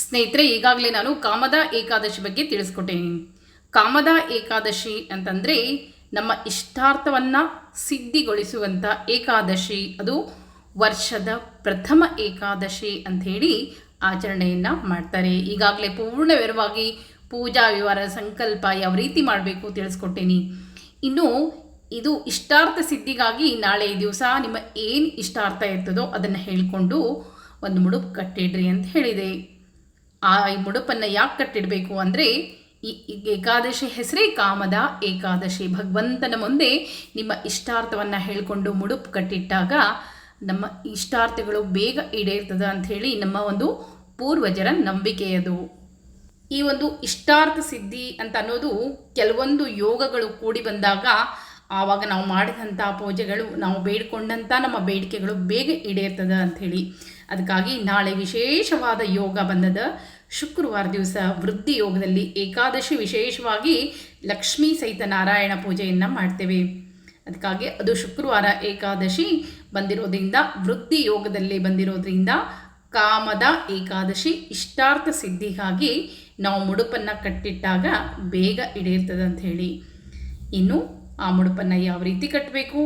ಸ್ನೇಹಿತರೆ, ಈಗಾಗಲೇ ನಾನು ಕಾಮದ ಏಕಾದಶಿ ಬಗ್ಗೆ ತಿಳಿಸ್ಕೊಟ್ಟೇನೆ ಕಾಮದ ಏಕಾದಶಿ ಅಂತಂದರೆ ನಮ್ಮ ಇಷ್ಟಾರ್ಥವನ್ನು ಸಿದ್ಧಿಗೊಳಿಸುವಂಥ ಏಕಾದಶಿ. ಅದು ವರ್ಷದ ಪ್ರಥಮ ಏಕಾದಶಿ ಅಂಥೇಳಿ ಆಚರಣೆಯನ್ನು ಮಾಡ್ತಾರೆ. ಈಗಾಗಲೇ ಪೂರ್ಣವಿರವಾಗಿ ಪೂಜಾ, ವಿವರ, ಸಂಕಲ್ಪ ಯಾವ ರೀತಿ ಮಾಡಬೇಕು ತಿಳಿಸ್ಕೊಟ್ಟೇನಿ. ಇನ್ನು ಇದು ಇಷ್ಟಾರ್ಥ ಸಿದ್ಧಿಗಾಗಿ ನಾಳೆ ದಿವಸ ನಿಮ್ಮ ಏನು ಇಷ್ಟಾರ್ಥ ಇರ್ತದೋ ಅದನ್ನು ಹೇಳಿಕೊಂಡು ಒಂದು ಮುಡುಪು ಕಟ್ಟಿಡ್ರಿ ಅಂತ ಹೇಳಿದೆ. ಆ ಈ ಮುಡುಪನ್ನು ಯಾಕೆ ಕಟ್ಟಿಡಬೇಕು ಅಂದರೆ ಈ ಏಕಾದಶಿ ಹೆಸರೇ ಕಾಮದ ಏಕಾದಶಿ. ಭಗವಂತನ ಮುಂದೆ ನಿಮ್ಮ ಇಷ್ಟಾರ್ಥವನ್ನು ಹೇಳಿಕೊಂಡು ಮುಡುಪು ಕಟ್ಟಿಟ್ಟಾಗ ನಮ್ಮ ಇಷ್ಟಾರ್ಥಗಳು ಬೇಗ ಈಡೇರ್ತದೆ ಅಂಥೇಳಿ ನಮ್ಮ ಒಂದು ಪೂರ್ವಜರ ನಂಬಿಕೆಯದು. ಈ ಒಂದು ಇಷ್ಟಾರ್ಥ ಸಿದ್ಧಿ ಅಂತ ಅನ್ನೋದು ಕೆಲವೊಂದು ಯೋಗಗಳು ಕೂಡಿ ಬಂದಾಗ ಆವಾಗ ನಾವು ಮಾಡಿದಂಥ ಪೂಜೆಗಳು, ನಾವು ಬೇಡ್ಕೊಂಡಂಥ ನಮ್ಮ ಬೇಡಿಕೆಗಳು ಬೇಗ ಈಡೇರ್ತದೆ ಅಂಥೇಳಿ ಅದಕ್ಕಾಗಿ ನಾಳೆ ವಿಶೇಷವಾದ ಯೋಗ ಬಂದದ. ಶುಕ್ರವಾರ ದಿವಸ ವೃದ್ಧಿ ಯೋಗದಲ್ಲಿ ಏಕಾದಶಿ ವಿಶೇಷವಾಗಿ ಲಕ್ಷ್ಮೀ ಸಹಿತ ನಾರಾಯಣ ಪೂಜೆಯನ್ನು ಮಾಡ್ತೇವೆ. ಅದಕ್ಕಾಗಿ ಅದು ಶುಕ್ರವಾರ ಏಕಾದಶಿ ಬಂದಿರೋದ್ರಿಂದ ವೃದ್ಧಿ ಯೋಗದಲ್ಲಿ ಬಂದಿರೋದ್ರಿಂದ ಕಾಮದ ಏಕಾದಶಿ ಇಷ್ಟಾರ್ಥ ಸಿದ್ಧಿಗಾಗಿ ನಾವು ಮುಡುಪನ್ನು ಕಟ್ಟಿಟ್ಟಾಗ ಬೇಗ ಈಡೇರ್ತದೆ ಅಂತ ಹೇಳಿ. ಇನ್ನು ಆ ಮುಡುಪನ್ನು ಯಾವ ರೀತಿ ಕಟ್ಟಬೇಕು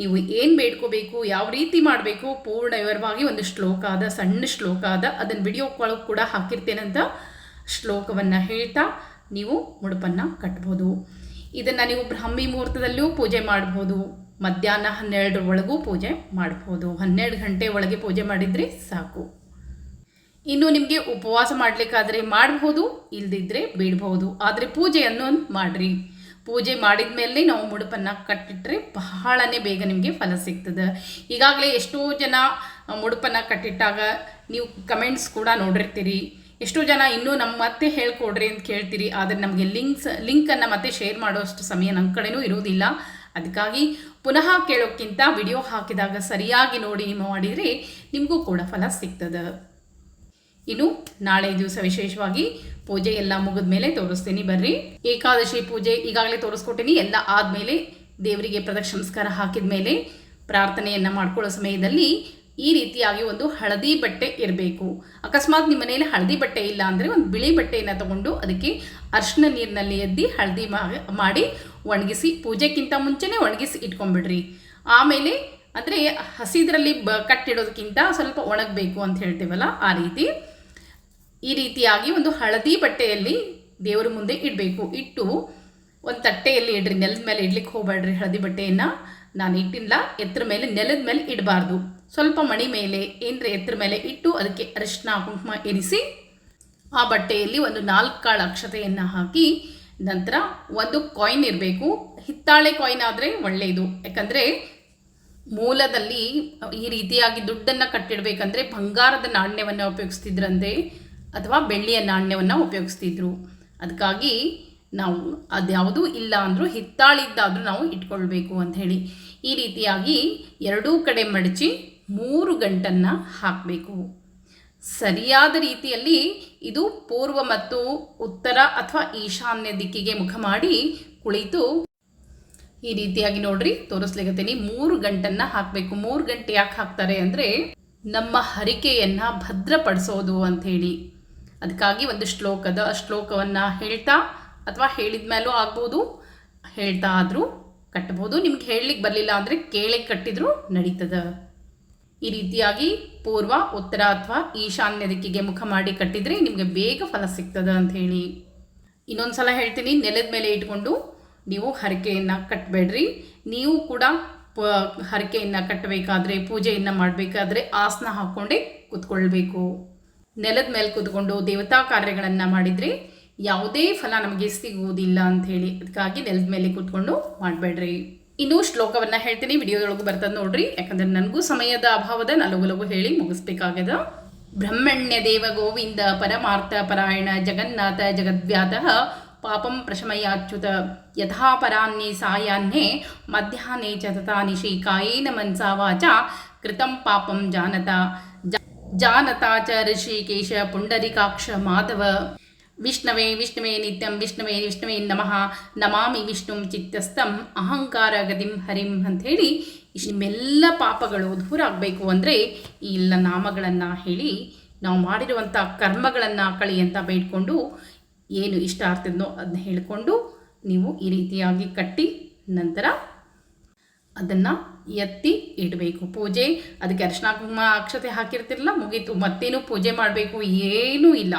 ನೀವು ಏನು ಬೇಡ್ಕೋಬೇಕು, ಯಾವ ರೀತಿ ಮಾಡಬೇಕು ಪೂರ್ಣ ವಿವರವಾಗಿ ಒಂದು ಶ್ಲೋಕ ಆದ, ಸಣ್ಣ ಶ್ಲೋಕ ಆದ ಅದನ್ನು ವಿಡಿಯೋ ಒಳಗೆ ಕೂಡ ಹಾಕಿರ್ತೇನಂತ ಶ್ಲೋಕವನ್ನು ಹೇಳ್ತಾ ನೀವು ಮುಡುಪನ್ನು ಕಟ್ಬೋದು. ಇದನ್ನು ನೀವು ಬ್ರಾಹ್ಮಿ ಮುಹೂರ್ತದಲ್ಲೂ ಪೂಜೆ ಮಾಡ್ಬೋದು, ಮಧ್ಯಾಹ್ನ ಹನ್ನೆರಡರ ಒಳಗೂ ಪೂಜೆ ಮಾಡ್ಬೋದು. ಹನ್ನೆರಡು ಗಂಟೆ ಒಳಗೆ ಪೂಜೆ ಮಾಡಿದರೆ ಸಾಕು. ಇನ್ನು ನಿಮಗೆ ಉಪವಾಸ ಮಾಡಲಿಕ್ಕಾದರೆ ಮಾಡಬಹುದು ಇಲ್ಲದಿದ್ದರೆ ಬೀಳ್ಬಹುದು ಆದರೆ ಪೂಜೆಯನ್ನು ಮಾಡಿರಿ. ಪೂಜೆ ಮಾಡಿದ ಮೇಲೆ ನಾವು ಮುಡುಪನ್ನು ಕಟ್ಟಿಟ್ರೆ ಬಹಳನೇ ಬೇಗ ನಿಮಗೆ ಫಲ ಸಿಗ್ತದೆ. ಈಗಾಗಲೇ ಎಷ್ಟೋ ಜನ ಮುಡುಪನ್ನು ಕಟ್ಟಿಟ್ಟಾಗ ನೀವು ಕಮೆಂಟ್ಸ್ ಕೂಡ ನೋಡಿರ್ತೀರಿ. ಎಷ್ಟೋ ಜನ ಇನ್ನೂ ನಮ್ಮ ಮತ್ತೆ ಹೇಳ್ಕೊಡ್ರಿ ಅಂತ ಕೇಳ್ತೀರಿ. ಆದರೆ ನಮಗೆ ಲಿಂಕ್ಸ್, ಲಿಂಕನ್ನು ಮತ್ತೆ ಶೇರ್ ಮಾಡುವಷ್ಟು ಸಮಯ ನಮ್ಮ ಕಡೆನೂ ಇರುವುದಿಲ್ಲ ಅದಕ್ಕಾಗಿ ಪುನಃ ಕೇಳೋಕ್ಕಿಂತ ವಿಡಿಯೋ ಹಾಕಿದಾಗ ಸರಿಯಾಗಿ ನೋಡಿ ಮಾಡಿದರೆ ನಿಮಗೂ ಕೂಡ ಫಲ ಸಿಗ್ತದೆ. ಇನ್ನು ನಾಳೆ ದಿವಸ ವಿಶೇಷವಾಗಿ ಪೂಜೆ ಎಲ್ಲ ಮುಗಿದ ಮೇಲೆ ತೋರಿಸ್ತೀನಿ ಬರ್ರಿ. ಏಕಾದಶಿ ಪೂಜೆ ಈಗಾಗಲೇ ತೋರಿಸ್ಕೊಟ್ಟಿನಿ. ಎಲ್ಲ ಆದಮೇಲೆ ದೇವರಿಗೆ ಪ್ರದಕ್ಷಿಣ ನಮಸ್ಕಾರ ಹಾಕಿದ ಮೇಲೆ ಪ್ರಾರ್ಥನೆಯನ್ನು ಮಾಡ್ಕೊಳ್ಳೋ ಸಮಯದಲ್ಲಿ ಈ ರೀತಿಯಾಗಿ ಒಂದು ಹಳದಿ ಬಟ್ಟೆ ಇರಬೇಕು. ಅಕಸ್ಮಾತ್ ನಿಮ್ಮ ಮನೆಯಲ್ಲಿ ಹಳದಿ ಬಟ್ಟೆ ಇಲ್ಲ ಅಂದರೆ ಒಂದು ಬಿಳಿ ಬಟ್ಟೆಯನ್ನು ತಗೊಂಡು ಅದಕ್ಕೆ ಅರ್ಶಿನ ನೀರಿನಲ್ಲಿ ಎದ್ದಿ ಹಳದಿ ಮಾಡಿ ಒಣಗಿಸಿ ಪೂಜೆಗಿಂತ ಮುಂಚೆನೇ ಒಣಗಿಸಿ ಇಟ್ಕೊಂಡ್ಬಿಡ್ರಿ. ಆಮೇಲೆ ಅಂದರೆ ಹಸಿದ್ರಲ್ಲಿ ಬ, ಕಟ್ಟಿಡೋದಕ್ಕಿಂತ ಸ್ವಲ್ಪ ಒಣಗಬೇಕು ಅಂತ ಹೇಳ್ತೀವಲ್ಲ ಆ ರೀತಿ. ಈ ರೀತಿಯಾಗಿ ಒಂದು ಹಳದಿ ಬಟ್ಟೆಯಲ್ಲಿ ದೇವರ ಮುಂದೆ ಇಡಬೇಕು. ಇಟ್ಟು ಒಂದು ತಟ್ಟೆಯಲ್ಲಿ ಇಡ್ರಿ, ನೆಲದ ಮೇಲೆ ಇಡ್ಲಿಕ್ಕೆ ಹೋಗಬೇಡ್ರಿ ಹಳದಿ ಬಟ್ಟೆಯನ್ನು. ನಾನು ಇಟ್ಟಿಲ್ಲ, ಎತ್ತರ ಮೇಲೆ, ನೆಲದ ಮೇಲೆ ಇಡಬಾರ್ದು. ಸ್ವಲ್ಪ ಮಣಿ ಮೇಲೆ, ಏನರ ಎತ್ತರ ಮೇಲೆ ಇಟ್ಟು ಅದಕ್ಕೆ ಅರಿಶಿನ ಕುಂಕುಮ ಇರಿಸಿ ಆ ಬಟ್ಟೆಯಲ್ಲಿ ಒಂದು ನಾಲ್ಕು ಕಾಳು ಅಕ್ಷತೆಯನ್ನು ಹಾಕಿ ನಂತರ ಒಂದು ಕಾಯಿನ್ ಇರಬೇಕು. ಹಿತ್ತಾಳೆ ಕಾಯಿನ್ ಆದರೆ ಒಳ್ಳೆಯದು ಯಾಕಂದರೆ ಮೂಲದಲ್ಲಿ ಈ ರೀತಿಯಾಗಿ ದುಡ್ಡನ್ನು ಕಟ್ಟಿಡಬೇಕಂದ್ರೆ ಬಂಗಾರದ ನಾಣ್ಯವನ್ನು ಉಪಯೋಗಿಸ್ತಿದ್ರಂತೆ. ಅಥವಾ ಬೆಳ್ಳಿಯ ನಾಣ್ಯವನ್ನು ಉಪಯೋಗಿಸ್ತಿದ್ರು. ಅದಕ್ಕಾಗಿ ನಾವು ಅದ್ಯಾವುದೂ ಇಲ್ಲ ಅಂದರೂ ಹಿತ್ತಾಳಿದ್ದಾದರೂ ನಾವು ಇಟ್ಕೊಳ್ಬೇಕು ಅಂಥೇಳಿ ಈ ರೀತಿಯಾಗಿ ಎರಡೂ ಕಡೆ ಮಡಚಿ ಮೂರು ಗಂಟನ್ನು ಹಾಕಬೇಕು. ಸರಿಯಾದ ರೀತಿಯಲ್ಲಿ ಇದು ಪೂರ್ವ ಮತ್ತು ಉತ್ತರ ಅಥವಾ ಈಶಾನ್ಯ ದಿಕ್ಕಿಗೆ ಮುಖ ಮಾಡಿ ಕುಳಿತು ಈ ರೀತಿಯಾಗಿ ನೋಡ್ರಿ, ತೋರಿಸ್ಲಿಕತ್ತೀನಿ. ಮೂರು ಗಂಟನ್ನು ಹಾಕಬೇಕು. ಮೂರು ಗಂಟೆ ಯಾಕೆ ಹಾಕ್ತಾರೆ ಅಂದರೆ ನಮ್ಮ ಹರಿಕೆಯನ್ನು ಭದ್ರಪಡಿಸೋದು ಅಂಥೇಳಿ ಅದಕ್ಕಾಗಿ ಒಂದು ಶ್ಲೋಕದ ಶ್ಲೋಕವನ್ನು ಹೇಳ್ತಾ ಅಥವಾ ಹೇಳಿದ ಮೇಲೂ ಆಗ್ಬೋದು, ಹೇಳ್ತಾ ಆದರೂ ಕಟ್ಟಬಹುದು ನಿಮ್ಗೆ ಹೇಳಲಿಕ್ಕೆ ಬರಲಿಲ್ಲ ಅಂದರೆ ಕೇಳಿ ಕಟ್ಟಿದರೂ ನಡೀತದೆ. ಈ ರೀತಿಯಾಗಿ ಪೂರ್ವ, ಉತ್ತರ ಅಥವಾ ಈಶಾನ್ಯ ದಿಕ್ಕಿಗೆ ಮುಖ ಮಾಡಿ ಕಟ್ಟಿದರೆ ನಿಮಗೆ ಬೇಗ ಫಲ ಸಿಗ್ತದೆ ಅಂತ ಹೇಳಿ. ಇನ್ನೊಂದು ಸಲ ಹೇಳ್ತೀನಿ, ನೆಲದ ಮೇಲೆ ಇಟ್ಕೊಂಡು ನೀವು ಹರಕೆಯನ್ನು ಕಟ್ಟಬೇಡ್ರಿ ನೀವು ಕೂಡ ಪ, ಹರಕೆಯನ್ನು ಕಟ್ಟಬೇಕಾದ್ರೆ, ಪೂಜೆಯನ್ನು ಮಾಡಬೇಕಾದ್ರೆ ಆಸನ ಹಾಕ್ಕೊಂಡೇ ಕೂತ್ಕೊಳ್ಬೇಕು. ನೆಲದ ಮೇಲೆ ಕೂತ್ಕೊಂಡು ದೇವತಾ ಕಾರ್ಯಗಳನ್ನು ಮಾಡಿದರೆ ಯಾವುದೇ ಫಲ ನಮಗೆ ಸಿಗುವುದಿಲ್ಲ ಅಂಥೇಳಿ ಅದಕ್ಕಾಗಿ ನೆಲದ ಮೇಲೆ ಕೂತ್ಕೊಂಡು ಮಾಡಬೇಡ್ರಿ. ಇನ್ನು ಶ್ಲೋಕವನ್ನು ಹೇಳ್ತೀನಿ. ವಿಡಿಯೋದೊಳಗೂ ಬರ್ತದೆ ನೋಡ್ರಿ. ಯಾಕಂದ್ರೆ ನನಗೂ ಸಮಯದ ಅಭಾವದ ಲಘು ಹೇಳಿ ಮುಗಿಸ್ಬೇಕಾಗದ ಬ್ರಹ್ಮಣ್ಯ ದೇವ ಗೋವಿಂದ ಪರಮಾರ್ಥ ಪರಾಯಣ ಜಗನ್ನಾಥ ಜಗದ್ವ್ಯಾತಃ ಪಾಪಂ ಪ್ರಶಮಯಾಚ್ಯುತ ಯಥಾ ಪರಾನ್ಯೇ ಸಾಯಾನ್ಯೇ ಮಧ್ಯಾಹ್ನೇ ಚ ತಥಾ ಕಾಯೇನ ಮನ್ಸಾ ವಾಚ ಕೃತಂ ಪಾಪಂ ಜಾನತ. ಜ- ಜಾನತಾ ಚ ಋಷಿಕೇಶ ಪುಂಡರಿಕಾಕ್ಷ ಮಾಧವ ವಿಷ್ಣವೇ ವಿಷ್ಣುವೇ ನಿತ್ಯಂ ವಿಷ್ಣುವೇ ವಿಷ್ಣುವೇ ನಮಃ ನಮಾಮಿ ವಿಷ್ಣುಂ ಚಿತ್ತಸ್ಥಂ ಅಹಂಕಾರ ಗದಿಂ ಹರಿಂ ಅಂಥೇಳಿ ನಿಮ್ಮೆಲ್ಲ ಪಾಪಗಳು ದೂರ ಆಗಬೇಕು ಅಂದರೆ ಈ ಎಲ್ಲ ನಾಮಗಳನ್ನು ಹೇಳಿ ನಾವು ಮಾಡಿರುವಂಥ ಕರ್ಮಗಳನ್ನು ಕಳಿ ಅಂತ ಬೇಡ್ಕೊಂಡು ಏನು ಇಷ್ಟ ಆಗ್ತದೋ ಅದನ್ನ ಹೇಳಿಕೊಂಡು ನೀವು ಈ ರೀತಿಯಾಗಿ ಕಟ್ಟಿ ನಂತರ ಅದನ್ನು ಎತ್ತಿ ಇಡಬೇಕು. ಪೂಜೆ, ಅದಕ್ಕೆ ಅರಿಶಿನ ಕುಂಕುಮ ಅಕ್ಷತೆ ಹಾಕಿರ್ತಿರಲ್ಲ, ಮುಗೀತು. ಮತ್ತೇನು ಪೂಜೆ ಮಾಡಬೇಕು ಏನೂ ಇಲ್ಲ.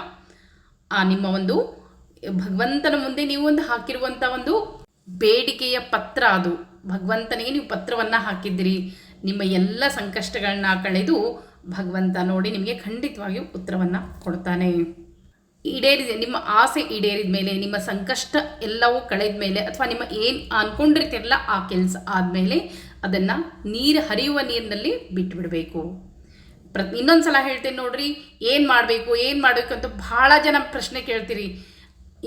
ಆ ನಿಮ್ಮ ಒಂದು ಭಗವಂತನ ಮುಂದೆ ನೀವು ಒಂದು ಹಾಕಿರುವಂಥ ಒಂದು ಬೇಡಿಕೆಯ ಪತ್ರ ಅದು. ಭಗವಂತನಿಗೆ ನೀವು ಪತ್ರವನ್ನು ಹಾಕಿದ್ದೀರಿ. ನಿಮ್ಮ ಎಲ್ಲ ಸಂಕಷ್ಟಗಳನ್ನ ಕಳೆದು ಭಗವಂತ ನೋಡಿ ನಿಮಗೆ ಖಂಡಿತವಾಗಿಯೂ ಉತ್ತರವನ್ನು ಕೊಡ್ತಾನೆ. ಈಡೇರಿದೆ. ನಿಮ್ಮ ಆಸೆ ಈಡೇರಿದ ಮೇಲೆ, ನಿಮ್ಮ ಸಂಕಷ್ಟ ಎಲ್ಲವೂ ಕಳೆದ ಮೇಲೆ ಅಥವಾ ನಿಮ್ಮ ಏನು ಅಂದ್ಕೊಂಡಿರ್ತಿರಲ್ಲ ಆ ಕೆಲಸ ಆದಮೇಲೆ ಅದನ್ನು ನೀರು ಹರಿಯುವ ನೀರಿನಲ್ಲಿ ಬಿಟ್ಟುಬಿಡಬೇಕು ಪ್ರ ಇನ್ನೊಂದು ಸಲ ಹೇಳ್ತೇನೆ ನೋಡ್ರಿ, ಏನು ಮಾಡಬೇಕು ಏನು ಮಾಡಬೇಕು ಅಂತ ಭಾಳ ಜನ ಪ್ರಶ್ನೆ ಕೇಳ್ತೀರಿ.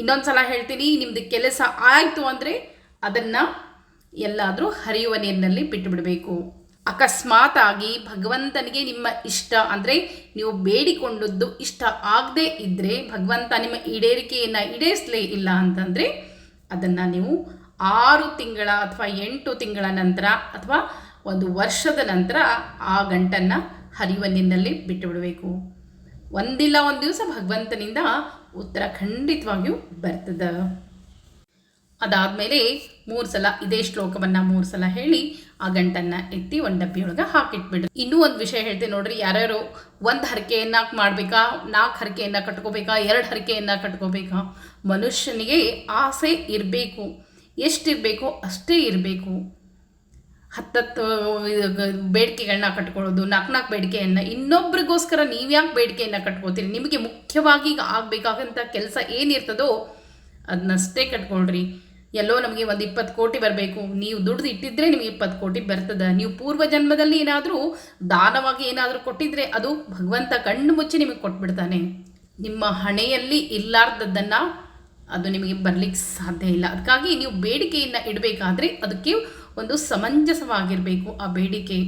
ಇನ್ನೊಂದು ಸಲ ಹೇಳ್ತೀನಿ ನಿಮ್ಮದು ಕೆಲಸ ಆಯಿತು ಅಂದರೆ ಅದನ್ನು ಎಲ್ಲಾದರೂ ಹರಿಯುವ ನೀರಿನಲ್ಲಿ ಬಿಟ್ಟು ಬಿಡಬೇಕು ಅಕಸ್ಮಾತ್ ಆಗಿ ಭಗವಂತನಿಗೆ ನಿಮ್ಮ ಇಷ್ಟ ಅಂದರೆ ನೀವು ಬೇಡಿಕೊಂಡದ್ದು ಇಷ್ಟ ಆಗದೇ ಇದ್ದರೆ ಭಗವಂತ ನಿಮ್ಮ ಈಡೇರಿಕೆಯನ್ನು ಈಡೇರಿಸಲೇ ಇಲ್ಲ ಅಂತಂದರೆ ಅದನ್ನು ನೀವು ಆರು ತಿಂಗಳ ಅಥವಾ ಎಂಟು ತಿಂಗಳ ನಂತರ ಅಥವಾ ಒಂದು ವರ್ಷದ ನಂತರ ಆ ಗಂಟನ್ನು ಹರಿಯುವ ನಿನ್ನಲ್ಲಿ ಬಿಟ್ಟು ಬಿಡಬೇಕು ಒಂದಿಲ್ಲ ಒಂದು ದಿವಸ ಭಗವಂತನಿಂದ ಉತ್ತರ ಖಂಡಿತವಾಗಿಯೂ ಬರ್ತದೆ. ಅದಾದಮೇಲೆ ಮೂರು ಸಲ ಇದೇ ಶ್ಲೋಕವನ್ನು ಮೂರು ಸಲ ಹೇಳಿ ಆ ಗಂಟನ್ನು ಎತ್ತಿ ಒಂದು ಡಬ್ಬಿಯೊಳಗೆ ಹಾಕಿಟ್ಬಿಡ್ರಿ ಇನ್ನೂ ಒಂದು ವಿಷಯ ಹೇಳ್ತೀನಿ ನೋಡ್ರಿ, ಯಾರ್ಯಾರು ಒಂದು ಹರಕೆಯನ್ನು ಮಾಡಬೇಕಾ ನಾಲ್ಕು ಹರಕೆಯನ್ನು ಕಟ್ಕೋಬೇಕಾ, ಎರಡು ಹರಕೆಯನ್ನು ಕಟ್ಕೋಬೇಕಾ, ಮನುಷ್ಯನಿಗೆ ಆಸೆ ಇರಬೇಕು. ಎಷ್ಟಿರಬೇಕೋ ಅಷ್ಟೇ ಇರಬೇಕು. ಹತ್ತತ್ತು ಬೇಡಿಕೆಗಳನ್ನ ಕಟ್ಕೊಳ್ಳೋದು ನಾಲ್ಕು ನಾಲ್ಕು ಬೇಡಿಕೆಯನ್ನು, ಇನ್ನೊಬ್ರಿಗೋಸ್ಕರ ನೀವು ಯಾಕೆ ಬೇಡಿಕೆಯನ್ನು ಕಟ್ಕೋತೀರಿ? ನಿಮಗೆ ಮುಖ್ಯವಾಗಿ ಈಗ ಆಗಬೇಕಾಗಂಥ ಕೆಲಸ ಏನಿರ್ತದೋ ಅದನ್ನಷ್ಟೇ ಕಟ್ಕೊಳ್ರಿ. ಎಲ್ಲೋ ನಮಗೆ ಒಂದು ಇಪ್ಪತ್ತು ಕೋಟಿ ಬರಬೇಕು. ನೀವು ದುಡ್ದು ಇಟ್ಟಿದ್ರೆ ನಿಮಗೆ ಇಪ್ಪತ್ತು ಕೋಟಿ ಬರ್ತದೆ. ನೀವು ಪೂರ್ವ ಜನ್ಮದಲ್ಲಿ ಏನಾದರೂ ದಾನವಾಗಿ ಏನಾದರೂ ಕೊಟ್ಟಿದ್ರೆ ಅದು ಭಗವಂತ ಕಣ್ಣು ಮುಚ್ಚಿ ನಿಮಗೆ ಕೊಟ್ಬಿಡ್ತಾನೆ. ನಿಮ್ಮ ಹಣೆಯಲ್ಲಿ ಇಲ್ಲಾರ್ದದ್ದನ್ನು ಅದು ನಿಮಗೆ ಬರಲಿಕ್ಕೆ ಸಾಧ್ಯ ಇಲ್ಲ. ಅದಕ್ಕಾಗಿ ನೀವು ಬೇಡಿಕೆಯನ್ನು ಇಡಬೇಕಾದ್ರೆ ಅದಕ್ಕೆ ಒಂದು ಸಮಂಜಸವಾಗಿರಬೇಕು. ಆ ಬೇಡಿಕೆ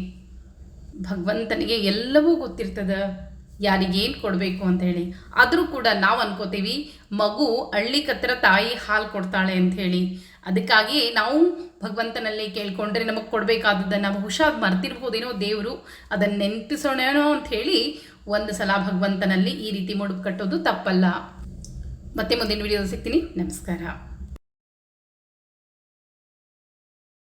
ಭಗವಂತನಿಗೆ ಎಲ್ಲವೂ ಗೊತ್ತಿರ್ತದೆ. ಯಾರಿಗೇನು ಕೊಡಬೇಕು ಅಂತ ಹೇಳಿ. ಆದರೂ ಕೂಡ ನಾವು ಅನ್ಕೋತೀವಿ, ಮಗು ಹಳ್ಳಿ ಕತ್ರ ತಾಯಿ ಹಾಲು ಕೊಡ್ತಾಳೆ ಅಂತ ಹೇಳಿ. ಅದಕ್ಕಾಗಿ ನಾವು ಭಗವಂತನಲ್ಲಿ ಕೇಳ್ಕೊಂಡ್ರೆ ನಮಗೆ ಕೊಡಬೇಕಾದದ್ದನ್ನು ಬಹುಶಃ ಮರ್ತಿರ್ಬೋದೇನೋ ದೇವರು ಅದನ್ನು ನೆನಪಿಸೋಣೇನೋ ಅಂತ ಹೇಳಿ ಒಂದು ಸಲ ಭಗವಂತನಲ್ಲಿ ಈ ರೀತಿ ಮುಡುಪು ಕಟ್ಟೋದು ತಪ್ಪಲ್ಲ. ಮತ್ತೆ ಮುಂದಿನ ವಿಡಿಯೋ ಸಿಗ್ತೀನಿ. ನಮಸ್ಕಾರ.